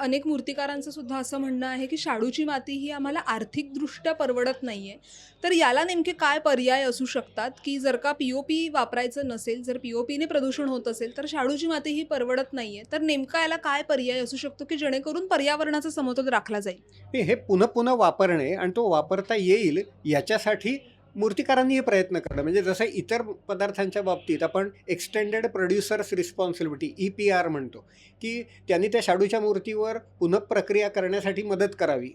अनेक मूर्तिकारांचं सुद्धा असं म्हणणं आहे की शाडूची माती ही आम्हाला आर्थिकदृष्ट्या परवडत नाही आहे तर याला नेमके काय पर्याय असू शकतात की जर का पी ओ पी वापरायचं नसेल जर पी ओ पीने प्रदूषण होत असेल तर शाडूची माती ही परवडत नाही आहे तर नेमका याला काय पर्याय असू शकतो की जेणेकरून पर्यावरणाचा समतोल राखला जाईल? हे पुन्हा पुन्हा वापरणे आणि तो वापरता येईल याच्यासाठी मूर्तिकारांनी हे प्रयत्न करणं. म्हणजे जसं इतर पदार्थांच्या बाबतीत आपण extended producers responsibility E P R म्हणतो की त्यांनी त्या शाडूच्या मूर्तीवर पुनःप्रक्रिया करण्यासाठी मदत करावी.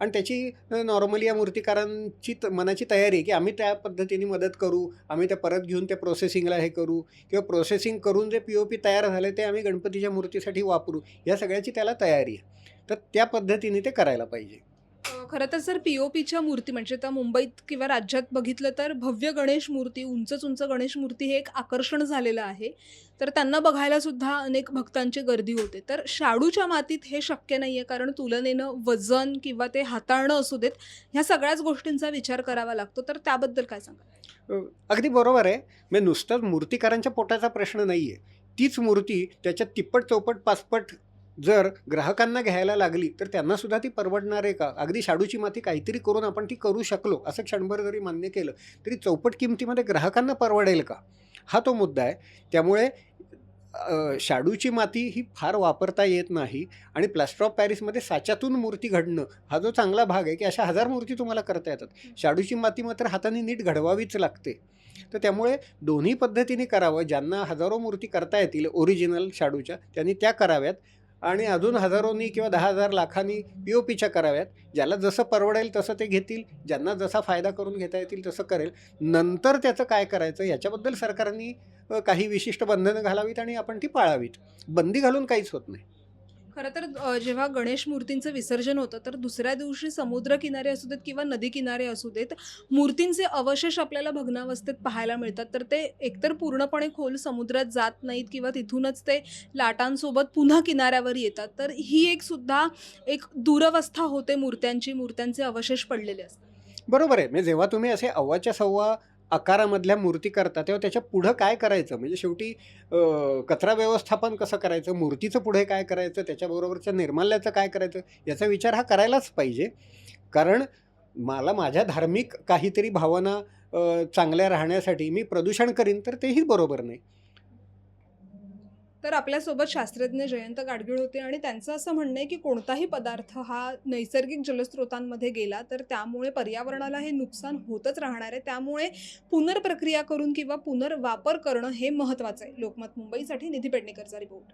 आणि त्याची नॉर्मली या मूर्तिकारांची त- मनाची तयारी आहे की आम्ही त्या पद्धतीने मदत करू आम्ही त्या परत घेऊन त्या प्रोसेसिंगला हे करू किंवा प्रोसेसिंग करून जे पी ओ पी तयार झाले ते आम्ही गणपतीच्या मूर्तीसाठी वापरू. या सगळ्याची त्याला तयारी आहे. तर त्या पद्धतीने ते करायला पाहिजे. खरं तर जर पी ओ पीच्या मूर्ती म्हणजे त्या मुंबईत किंवा राज्यात बघितलं तर भव्य गणेश मूर्ती उंचच उंच गणेश मूर्ती हे एक आकर्षण झालेलं आहे. तर त्यांना बघायला सुद्धा अनेक भक्तांची गर्दी होते. तर शाडूच्या मातीत हे शक्य नाही आहे कारण तुलनेनं वजन किंवा ते हाताळणं असू देत ह्या सगळ्याच गोष्टींचा विचार करावा लागतो. तर त्याबद्दल काय सांगा अगदी बरोबर आहे. मी नुसतंच मूर्तिकारांच्या पोटाचा प्रश्न नाही आहे तीच मूर्ती त्याच्यात तिप्पट चौपट पाचपट जर ग्राहकांना घ्यायला लागली तर त्यांना सुद्धा ती परवडणार आहे का? अगदी शाडूची माती काहीतरी करून आपण ती करू शकलो असं क्षणभर जरी मान्य केलं तरी चौपट किमतीमध्ये ग्राहकांना परवडेल का? हा तो मुद्दा आहे. त्यामुळे शाडूची माती ही फार वापरता येत नाही आणि प्लास्टर ऑफ पॅरिसमध्ये साच्यातून मूर्ती घडणं हा जो चांगला भाग आहे की अशा हजार मूर्ती तुम्हाला करता येतात. शाडूची माती मात्र हाताने नीट घडवावीच लागते. तर त्यामुळे दोन्ही पद्धतीने करावं. ज्यांना हजारो मूर्ती करता येतील ओरिजिनल शाडूच्या त्यांनी त्या कराव्यात. आणि अजून हजारोनी किंवा दहा हजार लाखांनी पी ओ पीच्या कराव्यात. ज्याला जसं परवडेल तसं ते घेतील. ज्यांना जसा फायदा करून घेता येतील तसं करेल. नंतर त्याचं काय करायचं याच्याबद्दल सरकारने काही विशिष्ट बंधनं घालावीत आणि आपण ती पाळावीत. बंदी घालून काहीच होत नाही. खरं तर जेव्हा गणेश मूर्तींचं विसर्जन होतं तर दुसऱ्या दिवशी समुद्र किनारे असू देत किंवा नदी किनारे असू देत मूर्तींचे अवशेष आपल्याला भग्नावस्थेत पाहायला मिळतात. तर ते एकतर पूर्णपणे खोल समुद्रात जात नाहीत किंवा तिथूनच ते लाटांसोबत पुन्हा किनाऱ्यावर येतात. तर ही एक सुद्धा एक दुरवस्था होते मूर्त्यांची मूर्त्यांचे अवशेष पडलेले असतात. बरोबर आहे. म्हणजे जेव्हा तुम्ही असे अव्वाच्या सव्वा आकारामधल्या मूर्ती करता तेव्हा त्याच्या पुढं काय करायचं? म्हणजे शेवटी कचरा व्यवस्थापन कसं करायचं? मूर्तीचं पुढे काय करायचं? त्याच्याबरोबरच्या निर्माल्याचं काय करायचं? याचा विचार हा करायलाच पाहिजे. कारण मला माझ्या धार्मिक काहीतरी भावना चांगल्या राहण्यासाठी मी प्रदूषण करीन तर तेही बरोबर नाही. तर आपल्यासोबत शास्त्रज्ञ जयंत गाडगीळ होते आणि त्यांचं असं म्हणणं आहे की कोणताही पदार्थ हा नैसर्गिक जलस्रोतांमध्ये गेला तर त्यामुळे पर्यावरणाला हे नुकसान होतच राहणार आहे. त्यामुळे पुनर्प्रक्रिया करून किंवा पुनर्वापर करणं हे महत्त्वाचं आहे. लोकमत मुंबईसाठी निधी पेडणेकरचा रिपोर्ट